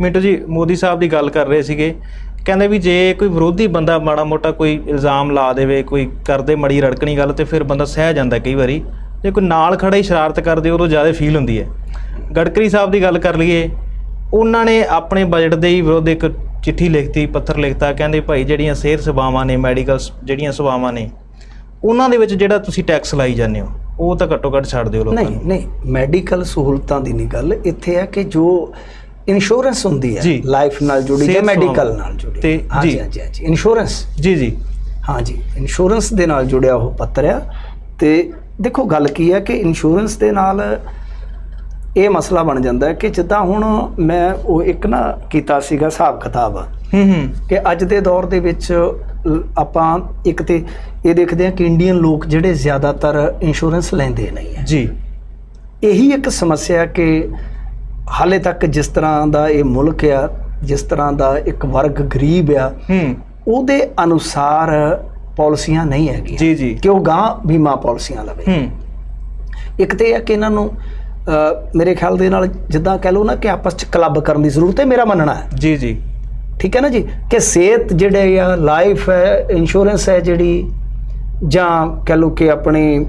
ਮਿੰਟੂ ਜੀ ਮੋਦੀ ਸਾਹਿਬ ਦੀ ਗੱਲ ਕਰ ਰਹੇ ਸੀਗੇ। ਕਹਿੰਦੇ ਵੀ ਜੇ ਕੋਈ ਵਿਰੋਧੀ ਬੰਦਾ ਮਾੜਾ ਮੋਟਾ ਕੋਈ ਇਲਜ਼ਾਮ ਲਾ ਦੇਵੇ ਕੋਈ ਕਰਦੇ ਮੜੀ ਰੜਕਣੀ ਗੱਲ ਤੇ ਫਿਰ ਬੰਦਾ ਸਹਿ ਜਾਂਦਾ ਕਈ ਵਾਰੀ। ਜੇ ਕੋਈ ਨਾਲ ਖੜਾ ਹੀ ਸ਼ਰਾਰਤ ਕਰਦੇ ਉਦੋਂ ਜ਼ਿਆਦਾ ਫੀਲ ਹੁੰਦੀ ਹੈ। ਗਡਕਰੀ ਸਾਹਿਬ ਦੀ ਗੱਲ ਕਰ ਲਈਏ ਉਹਨਾਂ ਨੇ ਆਪਣੇ ਬਜਟ ਦੇ ਹੀ ਵਿਰੁੱਧ ਇੱਕ ਚਿੱਠੀ ਲਿਖਤੀ ਪੱਤਰ ਲਿਖਤਾ ਕਹਿੰਦੇ ਭਾਈ ਜਿਹੜੀਆਂ ਸਿਹਤ ਸੇਵਾਵਾਂ ਨੇ ਮੈਡੀਕਲ ਜਿਹੜੀਆਂ ਸੇਵਾਵਾਂ ਨੇ ਉਹਨਾਂ ਦੇ ਵਿੱਚ ਜਿਹੜਾ ਤੁਸੀਂ ਟੈਕਸ ਲਾਈ ਜਾਂਦੇ ਹੋ ਉਹ ਤਾਂ ਘੱਟੋ ਘੱਟ ਛੱਡ ਦਿਓ ਲੋਕਾਂ ਨਹੀਂ ਨੂੰ। ਨਹੀਂ ਮੈਡੀਕਲ ਸਹੂਲਤਾਂ ਦੀ ਨਹੀਂ ਗੱਲ। ਇੱਥੇ ਹੈ ਕਿ ਜੋ ਇੰਸ਼ੋਰੈਂਸ ਹੁੰਦੀ ਹੈ। ਲਾਈਫ ਨਾਲ ਜੁੜੀ ਸਿਹਤ ਮੈਡੀਕਲ। ਨਾਲ ਜੁੜੀ। ਤੇ ਹਾਂਜੀ ਜੀ। ਹਾਂਜੀ ਹਾਂਜੀ। ਇੰਸ਼ੋਰੈਂਸ ਜੀ ਜੀ। ਹਾਂਜੀ ਇੰਸ਼ੋਰੈਂਸ ਦੇ ਨਾਲ ਜੁੜਿਆ ਉਹ ਪੱਤਰ ਆ। ਤੇ ਦੇਖੋ ਗੱਲ ਕੀ ਹੈ ਕਿ ਇੰਸ਼ੋਰੈਂਸ ਦੇ ਨਾਲ ਇਹ ਮਸਲਾ ਬਣ ਜਾਂਦਾ ਹੈ ਕਿ ਜਿੱਦਾਂ ਹੁਣ ਮੈਂ ਉਹ ਇੱਕ ਨਾ ਕੀਤਾ ਸੀਗਾ ਹਿਸਾਬ ਕਿਤਾਬ। ਹੂੰ ਹੂੰ। ਕਿ ਅੱਜ ਦੇ ਦੌਰ ਦੇ ਵਿੱਚ ਆਪਾਂ ਇੱਕ ਤੇ ਇਹ ਦੇਖਦੇ ਹਾਂ ਕਿ ਇੰਡੀਅਨ ਲੋਕ ਜਿਹੜੇ ਜ਼ਿਆਦਾਤਰ ਇੰਸ਼ੋਰੈਂਸ ਲੈਂਦੇ ਨਹੀਂ ਹੈ। ਜੀ। ਇਹੀ ਇੱਕ ਸਮੱਸਿਆ ਕਿ ਹਾਲੇ ਤੱਕ ਜਿਸ ਤਰ੍ਹਾਂ ਦਾ ਇਹ ਮੁਲਕ ਆ ਜਿਸ ਤਰ੍ਹਾਂ ਦਾ ਇੱਕ ਵਰਗ ਗਰੀਬ ਆ ਹੂੰ। ਉਹਦੇ ਅਨੁਸਾਰ ਪਾਲਿਸੀਆਂ ਨਹੀਂ ਹੈਗੀਆਂ। ਜੀ ਜੀ। ਕਿ ਉਹ ਗਾਂ ਬੀਮਾ ਪਾਲਿਸੀਆਂ ਲਵੇ? ਹੂੰ। ਇੱਕ ਤੇ ਇਹ ਹੈ ਕਿ ਇਹਨਾਂ ਨੂੰ ਮੇਰੇ ਖਿਆਲ ਦੇ ਨਾਲ ਜਿੱਦਾਂ ਕਹਿ ਲਓ ਨਾ ਕਿ ਆਪਸ ਚ ਕਲੱਬ ਕਰਨ ਦੀ ਜ਼ਰੂਰਤ ਹੈ ਮੇਰਾ ਮੰਨਣਾ ਹੈ। ਜੀ ਜੀ। ਠੀਕ ਹੈ ਨਾ ਜੀ? ਕਿ ਸਿਹਤ ਜਿਹੜੇ ਆ ਲਾਈਫ ਹੈ ਇੰਸ਼ੋਰੈਂਸ ਹੈ ਜਿਹੜੀ ਜਾਂ ਕਹ ਲਓ ਕਿ ਆਪਣੀ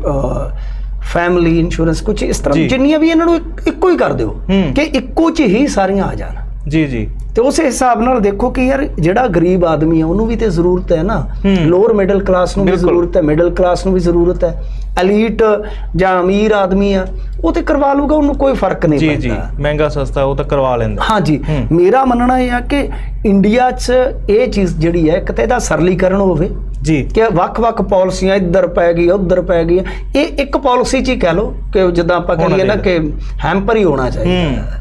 ਫੈਮਿਲੀ ਇੰਸ਼ੋਰੈਂਸ ਕੁਝ ਇਸ ਤਰ੍ਹਾਂ। ਜਿੰਨੀਆਂ ਵੀ ਇਹਨਾਂ ਨੂੰ ਇੱਕ- ਹੀ ਕਰ ਦਿਓ। ਕਿ ਇੱਕੋ ਚ ਹੀ ਸਾਰੀਆਂ ਆ ਜਾਣ ਜੀ ਜੀ ਤੇ ਉਸੇ ਹਿਸਾਬ ਨਾਲ ਦੇਖੋ ਕਿ ਯਾਰ ਜਿਹੜਾ ਗਰੀਬ ਆਦਮੀ ਹੈ ਉਹਨੂੰ ਵੀ ਤੇ ਜ਼ਰੂਰਤ ਹੈ ਨਾ। ਲੋਅਰ ਮਿਡਲ ਕਲਾਸ ਨੂੰ ਵੀ। ਜ਼ਰੂਰਤ ਹੈ ਮਿਡਲ ਕਲਾਸ ਨੂੰ ਵੀ ਜ਼ਰੂਰਤ ਹੈ ਐਲੀਟ ਜਾਂ ਅਮੀਰ ਆਦਮੀ ਆ ਉਹ ਤੇ ਕਰਵਾ ਲੂਗਾ ਉਹਨੂੰ ਕੋਈ ਫ਼ਰਕ ਨਹੀਂ ਜੀ ਪੈਂਦਾ ਜੀ ਮਹਿੰਗਾ ਸਸਤਾ ਉਹ ਤਾਂ ਕਰਵਾ ਲੈਂਦਾ ਹਾਂਜੀ। ਮੇਰਾ ਮੰਨਣਾ ਇਹ ਆ ਕਿ ਇੰਡੀਆ 'ਚ ਇਹ ਚੀਜ਼ ਜਿਹੜੀ ਹੈ ਇੱਕ ਤਾਂ ਇਹਦਾ ਸਰਲੀਕਰਨ ਹੋਵੇ ਜੀ ਕਿ ਵੱਖ-ਵੱਖ ਪਾਲਿਸੀਆਂ ਇੱਧਰ ਪੈ ਗਈ ਉੱਧਰ ਪੈ ਗਈ ਇਹ ਇੱਕ ਪਾਲਿਸੀ 'ਚ ਹੀ ਕਹਿ ਲਓ ਕਿ ਜਿੱਦਾਂ ਆਪਾਂ ਕਹੀਏ ਨਾ ਕਿ ਹੈਂਪਰ ਹੀ ਹੋਣਾ ਚਾਹੀਦਾ।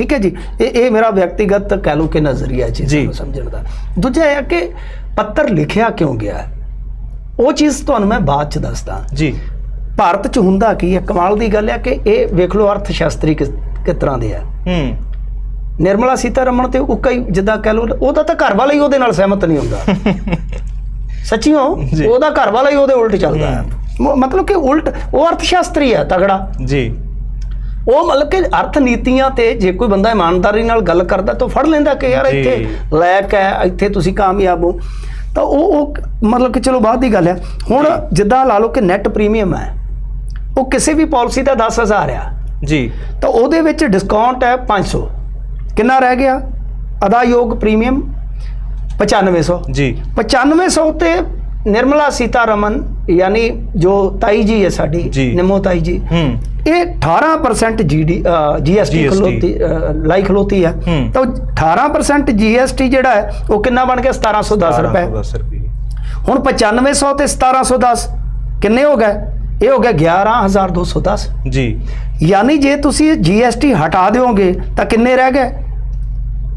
ਠੀਕ ਹੈ ਜੀ? ਇਹ ਇਹ ਮੇਰਾ ਵਿਅਕਤੀਗਤ ਕਹਿ ਲਓ ਕਿ ਨਜ਼ਰੀਆ ਜੀ। ਸਮਝਣ ਦਾ। ਦੂਜਾ ਇਹ ਹੈ ਕਿ ਪੱਤਰ ਲਿਖਿਆ ਕਿਉਂ ਗਿਆ? ਉਹ ਚੀਜ਼ ਤੁਹਾਨੂੰ ਮੈਂ ਬਾਅਦ 'ਚ ਦੱਸਦਾ। ਜੀ। ਭਾਰਤ 'ਚ ਹੁੰਦਾ ਕੀ ਹੈ? ਕਮਾਲ ਦੀ ਗੱਲ ਹੈ ਕਿ ਇਹ ਵੇਖ ਲਓ ਅਰਥ ਸ਼ਾਸਤਰੀ ਕਿਸ ਤਰ੍ਹਾਂ ਦੇ ਆ ਹੂੰ। ਨਿਰਮਲਾ ਸੀਤਾਰਮਣ ਤੇ ਉਹ ਕਈ ਜਿੱਦਾਂ ਕਹਿ ਲਓ ਉਹਦਾ ਤਾਂ ਘਰ ਵਾਲਾ ਹੀ ਉਹਦੇ ਨਾਲ ਸਹਿਮਤ ਨਹੀਂ ਹੁੰਦਾ। ਸੱਚੀਓ। ਉਹਦਾ ਘਰ ਵਾਲਾ ਹੀ ਉਹਦੇ ਉਲਟ ਚੱਲਦਾ ਹੈ। ਮਤਲਬ ਕਿ ਉਲਟ ਉਹ ਅਰਥ ਸ਼ਾਸਤਰੀ ਹੈ ਤਗੜਾ। ਜੀ। ਉਹ ਮਤਲਬ ਕਿ ਅਰਥ ਨੀਤੀਆਂ ਤੇ ਜੇ ਕੋਈ ਬੰਦਾ ਇਮਾਨਦਾਰੀ ਨਾਲ ਗੱਲ ਕਰਦਾ ਤਾਂ ਫੜ ਲੈਂਦਾ ਕਿ ਯਾਰ। ਇੱਥੇ ਲੈਕ ਹੈ ਇੱਥੇ ਤੁਸੀਂ ਕਾਮਯਾਬ ਹੋ। ਤਾਂ ਉਹ ਉਹ ਮਤਲਬ ਕਿ ਚਲੋ ਬਾਅਦ ਦੀ ਗੱਲ ਹੈ। ਹੁਣ ਜਿੱਦਾਂ ਲਾ ਲਓ ਕਿ ਨੈਟ ਪ੍ਰੀਮੀਅਮ ਹੈ ਉਹ ਕਿਸੇ ਵੀ ਪਾਲਿਸੀ ਦਾ 10000 ਆ। ਜੀ। ਤਾਂ ਉਹਦੇ ਵਿੱਚ ਡਿਸਕਾਊਂਟ ਹੈ 500 ਕਿੰਨਾ ਰਹਿ ਗਿਆ? ਅਦਾਯੋਗ ਪ੍ਰੀਮੀਅਮ 9500 ਜੀ। 9500 ਤੇ ਨਿਰਮਲਾ ਸੀਤਾਰਮਨ ਯਾਨੀ ਜੋ ਤਾਈ ਜੀ ਹੈ ਸਾਡੀ। ਨਿੰਮੋ ਤਾਈ ਜੀ ਇਹ 18% ਜੀਡੀ ਜੀਐਸਟੀ ਖਲੋਤੀ ਲਾਈ ਖਲੋਤੀ ਹੈ। ਤਾਂ ਉਹ 18% ਜੀਐਸਟੀ ਜਿਹੜਾ ਹੈ ਉਹ ਕਿੰਨਾ ਬਣ ਗਿਆ? 1710 ਰੁਪਏ 10 ਰੁਪਏ। ਹੁਣ 9500 ਤੇ 1710 ਕਿੰਨੇ ਹੋ ਗਏ? ਇਹ ਹੋ ਗਿਆ 11210 ਜੀ। ਯਾਨੀ ਜੇ ਤੁਸੀਂ ਜੀਐਸਟੀ ਹਟਾ ਦਿਓਗੇ ਤਾਂ ਕਿੰਨੇ ਰਹਿ ਗਏ?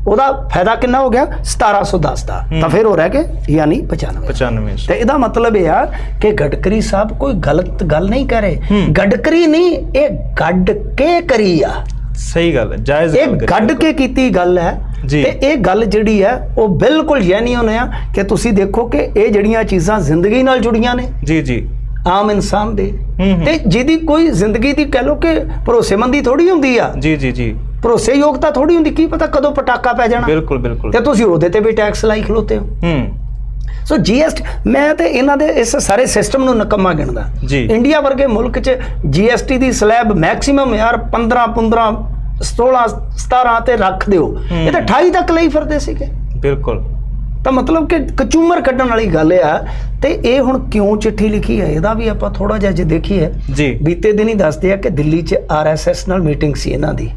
ਉਹਦਾ ਫਾਇਦਾ ਕਿੰਨਾ ਹੋ ਗਿਆ? 1710 ਦਾ। ਹੂੰ। ਤਾਂ ਫਿਰ ਉਹ ਰਹਿ ਗਏ ਯਾਨੀ 95 95 ਤੇ ਇਹਦਾ ਮਤਲਬ ਇਹ ਆ ਕਿ ਗਡਕਰੀ ਸਾਹਿਬ ਕੋਈ ਗਲਤ ਗੱਲ ਨਹੀਂ ਕਰ। ਰਹੇ ਹੂੰ। ਗਡਕਰੀ ਨਹੀਂ ਇਹ ਗੱਡ ਕੇ ਕਰੀ ਆ। ਸਹੀ ਗੱਲ ਹੈ ਜਾਇਜ਼ ਇਹ ਗੱਡ ਕੇ ਕੀਤੀ ਗੱਲ ਹੈ। ਤੇ ਇਹ ਗੱਲ ਜਿਹੜੀ ਹੈ ਉਹ ਬਿਲਕੁਲ ਜੈਨੂਇਨ ਆ ਕਿ ਤੁਸੀਂ ਦੇਖੋ ਕਿ ਇਹ ਜਿਹੜੀਆਂ ਚੀਜ਼ਾਂ ਜ਼ਿੰਦਗੀ ਨਾਲ ਜੁੜੀਆਂ ਨੇ। ਜੀ ਜੀ। ਆਮ ਇਨਸਾਨ ਦੇ। ਹੂੰ ਹੂੰ। ਤੇ ਜਿਹਦੀ ਕੋਈ ਜ਼ਿੰਦਗੀ ਦੀ ਕਹਿ ਲੋ ਕਿ ਭਰੋਸੇਮੰਦੀ ਥੋੜੀ ਹੁੰਦੀ ਆ। ਜੀ ਜੀ ਜੀ। ਭਰੋਸੇਯੋਗਤਾ ਥੋੜੀ ਹੁੰਦੀ ਕੀ ਪਤਾ ਕਦੋਂ ਪਟਾਕਾ ਪੈ ਜਾਣਾ। ਬਿਲਕੁਲ ਬਿਲਕੁਲ। ਤੇ ਤੁਸੀਂ ਉਹਦੇ ਤੇ ਵੀ ਟੈਕਸ ਲਾਈ ਖਲੋਤੇ ਹੋ। ਹੂੰ। ਸੋ ਜੀਐਸਟੀ ਮੈਂ ਤੇ ਇਹਨਾਂ ਦੇ ਇਸ ਸਾਰੇ ਸਿਸਟਮ ਨੂੰ ਨਕਮਾ ਗਿਣਦਾ। ਜੀ। ਇੰਡੀਆ ਵਰਗੇ ਮੁਲਕ 'ਚ ਜੀਐਸਟੀ ਦੀ ਸਲੈਬ ਮੈਕਸਿਮਮ ਯਾਰ 15 15 16 17 ਤੇ ਰੱਖ ਦਿਓ। ਇਹ ਤਾਂ 28 ਤੱਕ ਲਈ ਫਿਰਦੇ ਸੀਗੇ। ਬਿਲਕੁਲ। ਤਾਂ ਮਤਲਬ ਕਿ ਕਚੂਮਰ ਕੱਢਣ ਵਾਲੀ ਗੱਲ ਆ ਤੇ ਇਹ ਹੁਣ ਕਿਉਂ ਚਿੱਠੀ ਲਿਖੀ ਹੈ? ਇਹਦਾ ਵੀ ਆਪਾਂ ਥੋੜਾ ਜਿਹਾ ਜੇ ਦੇਖੀਏ। ਜੀ। ਬੀਤੇ ਦਿਨ ਹੀ ਦੱਸਦੇ ਆ ਕਿ ਦਿੱਲੀ 'ਚ ਆਰਐਸਐਸ ਨਾਲ ਮੀਟਿੰਗ ਸੀ ਇਹਨਾਂ ਦੀ।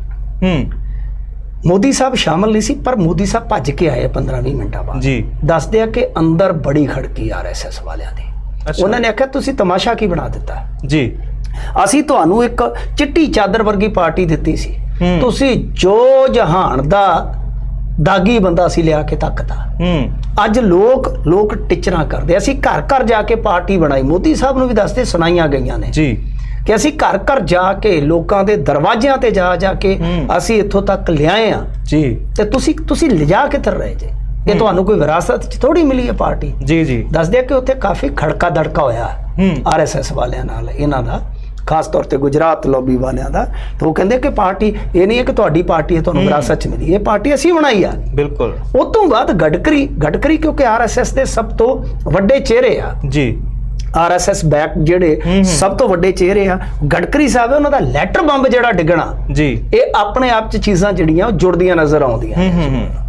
ਹੂੰ। ਮੋਦੀ ਸਾਹਿਬ ਸ਼ਾਮਲ ਨਹੀਂ ਸੀ ਪਰ ਮੋਦੀ ਸਾਹਿਬ ਭੱਜ ਕੇ ਆਏ 15-20 ਮਿੰਟਾਂ ਬਾਅਦ। ਜੀ। ਦੱਸਦੇ ਆ ਕਿ ਅੰਦਰ ਬੜੀ ਖੜਕੀ ਆਰਐਸਐਸ ਵਾਲਿਆਂ ਦੀ। ਉਹਨਾਂ ਨੇ ਆਖਿਆ ਤੁਸੀਂ ਤਮਾਸ਼ਾ ਕੀ ਬਣਾ ਦਿੱਤਾ? ਜੀ। ਅਸੀਂ ਤੁਹਾਨੂੰ ਇੱਕ ਚਿੱਟੀ ਚਾਦਰ ਵਰਗੀ ਪਾਰਟੀ ਦਿੱਤੀ ਸੀ। ਤੁਸੀਂ ਜੋ ਜਹਾਨ ਦਾ ਦਾਗੀ ਬੰਦਾ ਸੀ ਲਿਆ ਕੇ ਤੱਕਤਾ। ਹੂੰ। ਅੱਜ ਲੋਕ ਲੋਕ ਟਿਚਰਾਂ ਕਰਦੇ ਅਸੀਂ ਘਰ ਘਰ ਜਾ ਕੇ ਪਾਰਟੀ ਬਣਾਈ। ਮੋਦੀ ਸਾਹਿਬ ਨੂੰ ਵੀ ਦੱਸਦੇ ਸੁਣਾਈਆਂ ਗਈਆਂ ਨੇ। ਜੀ। ਕਿ ਅਸੀਂ ਘਰ ਘਰ ਜਾ ਕੇ ਲੋਕਾਂ ਦੇ ਦਰਵਾਜ਼ਿਆਂ ਤੇ ਜਾ ਜਾ ਕੇ। ਅਸੀਂ ਇੱਥੋਂ ਤੱਕ ਲਿਆਏ ਆ ਜੀ। ਤੇ ਤੁਸੀਂ ਤੁਸੀਂ ਲਿਜਾ ਕੇ ਰਹੇ ਜੇ? ਇਹ। ਤੁਹਾਨੂੰ ਕੋਈ ਵਿਰਾਸਤ ਚ ਥੋੜੀ ਮਿਲੀ ਹੈ ਪਾਰਟੀ? ਜੀ ਜੀ। ਦੱਸਦੇ ਕਿ ਉੱਥੇ ਕਾਫੀ ਖੜਕਾ ਦੜਕਾ ਹੋਇਆ ਆਰਐਸਐਸ ਵਾਲਿਆਂ ਨਾਲ ਇਹਨਾਂ ਦਾ ਖਾਸ ਤੌਰ ਤੇ ਗੁਜਰਾਤ ਲੌਬੀ ਵਾਲਿਆਂ ਦਾ। ਤਾਂ ਉਹ ਕਹਿੰਦੇ ਕਿ ਪਾਰਟੀ ਇਹ ਨਹੀਂ ਹੈ ਕਿ ਤੁਹਾਡੀ ਪਾਰਟੀ ਹੈ ਤੁਹਾਨੂੰ ਵਿਰਾਸਤ ਚ ਮਿਲੀ। ਇਹ ਪਾਰਟੀ ਅਸੀਂ ਬਣਾਈ ਆ। ਬਿਲਕੁਲ। ਉਸ ਤੋਂ ਬਾਅਦ ਗਡਕਰੀ ਗਡਕਰੀ ਕਿਉਂਕਿ ਆਰਐਸਐਸ ਦੇ ਸਭ ਤੋਂ ਵੱਡੇ ਚਿਹਰੇ ਆ। ਜੀ। ਆਰਐਸਐਸ ਬੈਕ ਜਿਹੜੇ। ਸਭ ਤੋਂ ਵੱਡੇ ਚਿਹਰੇ ਆ ਗਡਕਰੀ ਸਾਹਿਬ ਉਹਨਾਂ ਦਾ ਲੈਟਰ ਬੰਬ ਜਿਹੜਾ ਡਿੱਗਣਾ। ਜੀ। ਇਹ ਆਪਣੇ ਆਪ ਚ ਚੀਜ਼ਾਂ ਜਿਹੜੀਆਂ ਉਹ ਜੁੜਦੀਆਂ ਨਜ਼ਰ ਆਉਂਦੀਆਂ। ਹੂੰ ਹੂੰ ਹੂੰ।